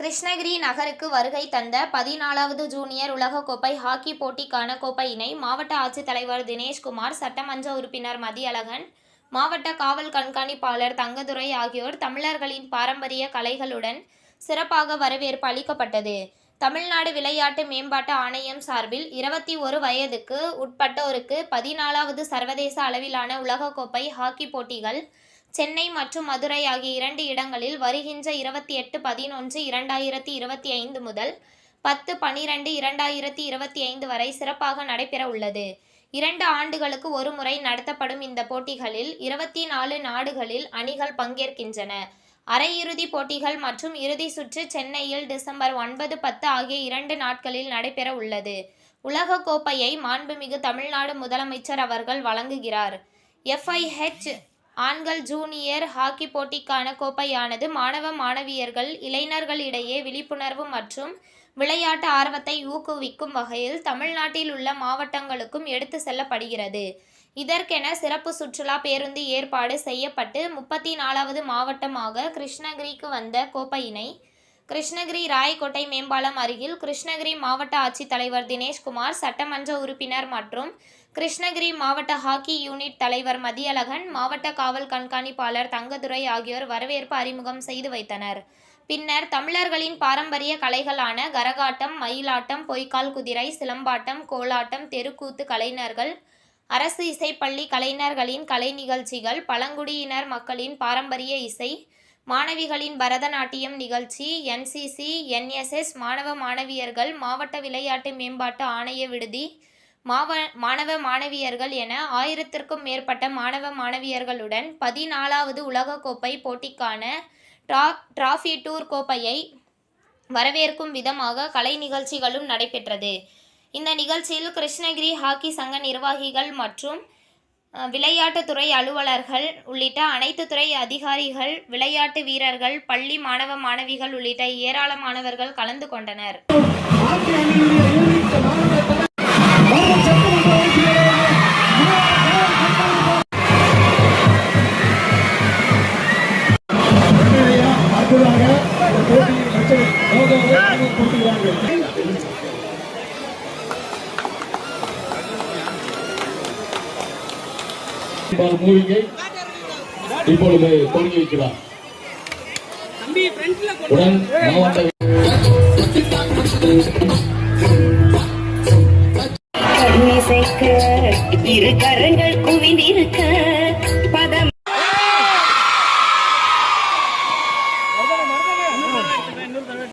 கிருஷ்ணகிரி நகருக்கு வருகை தந்த பதினாலாவது ஜூனியர் உலகக்கோப்பை ஹாக்கி போட்டிக்கான கோப்பையினை மாவட்ட ஆட்சித்தலைவர் தினேஷ்குமார் சட்டமன்ற உறுப்பினர் மதியழகன் மாவட்ட காவல் கண்காணிப்பாளர் தங்கதுரை ஆகியோர் தமிழர்களின் பாரம்பரிய கலைகளுடன் சிறப்பாக வரவேற்பு அளிக்கப்பட்டது. தமிழ்நாடு விளையாட்டு மேம்பாட்டு ஆணையம் சார்பில் இருபத்தி ஒரு வயதுக்கு உட்பட்டோருக்கு பதினாலாவது சர்வதேச அளவிலான உலகக்கோப்பை ஹாக்கி போட்டிகள் சென்னை மற்றும் மதுரை ஆகிய இரண்டு இடங்களில் வருகின்ற இருபத்தி எட்டு பதினொன்று இரண்டாயிரத்தி இருபத்தி ஐந்து முதல் பத்து பனிரெண்டு இரண்டாயிரத்தி இருபத்தி ஐந்து வரை சிறப்பாக நடைபெற உள்ளது. இரண்டு ஆண்டுகளுக்கு ஒரு முறை நடத்தப்படும் இந்த போட்டிகளில் இருபத்தி நாலு நாடுகளில் அணிகள் பங்கேற்கின்றன. அரையிறுதி போட்டிகள் மற்றும் இறுதி சுற்று சென்னையில் டிசம்பர் ஒன்பது பத்து ஆகிய இரண்டு நாட்களில் நடைபெற உள்ளது. உலக கோப்பையை மாண்புமிகு தமிழ்நாடு முதலமைச்சர் அவர்கள் வழங்குகிறார். எஃப்ஐஹெச் ஆண்கள் ஜூனியர் ஹாக்கி போட்டிக்கான கோப்பையானது மாணவ மாணவியர்கள் இளைஞர்களிடையே விழிப்புணர்வு மற்றும் விளையாட்டு ஆர்வத்தை ஊக்குவிக்கும் வகையில் தமிழ்நாட்டில் உள்ள மாவட்டங்களுக்கும் எடுத்து செல்லப்படுகிறது. இதற்கென சிறப்பு சுற்றுலா பேருந்து ஏற்பாடு செய்யப்பட்டு முப்பத்தி நாலாவது மாவட்டமாக கிருஷ்ணகிரிக்கு வந்த கோப்பையினை கிருஷ்ணகிரி ராயக்கோட்டை மேம்பாலம் அருகில் கிருஷ்ணகிரி மாவட்ட ஆட்சித்தலைவர் தினேஷ்குமார் சட்டமன்ற உறுப்பினர் மற்றும் கிருஷ்ணகிரி மாவட்ட ஹாக்கி யூனிட் தலைவர் மதியழகன் மாவட்ட காவல் கண்காணிப்பாளர் தங்கதுரை ஆகியோர் வரவேற்பு அறிமுகம் செய்து வைத்தனர். பின்னர் தமிழர்களின் பாரம்பரிய கலைகளான கரகாட்டம் மயிலாட்டம் பொய்க்கால் குதிரை சிலம்பாட்டம் கோலாட்டம் தெருக்கூத்து கலைஞர்கள் அரசு இசைப்பள்ளி கலைஞர்களின் கலை நிகழ்ச்சிகள் பழங்குடியினர் மக்களின் பாரம்பரிய இசை மாணவிகளின் பரதநாட்டியம் நிகழ்ச்சி என்சிசி என்எஸ்எஸ் மாணவ மாணவியர்கள் மாவட்ட விளையாட்டு மேம்பாட்டு ஆணைய விடுதி மாவ மாணவ மாணவியர்கள் என ஆயிரத்திற்கும் மேற்பட்ட மாணவ மாணவியர்களுடன் பதினாலாவது உலகக்கோப்பை போட்டிக்கான ட்ரா டிராஃபி டூர் கோப்பையை வரவேற்கும் விதமாக கலை நிகழ்ச்சிகளும் நடைபெற்றது. இந்த நிகழ்ச்சியில் கிருஷ்ணகிரி ஹாக்கி சங்க நிர்வாகிகள் மற்றும் விளையாட்டுத்துறை அலுவலர்கள் உள்ளிட்ட அனைத்து துறை அதிகாரிகள் விளையாட்டு வீரர்கள் பள்ளி மாணவ மாணவிகள் உள்ளிட்ட ஏராளமானவர்கள் கலந்து கொண்டனர். அடுத்ததாக மூவிங்கை இப்பொழுது தொடங்கி வைக்கிறார். உடன் மாவட்ட இரு கரங்கள் குவிந்திருக்க.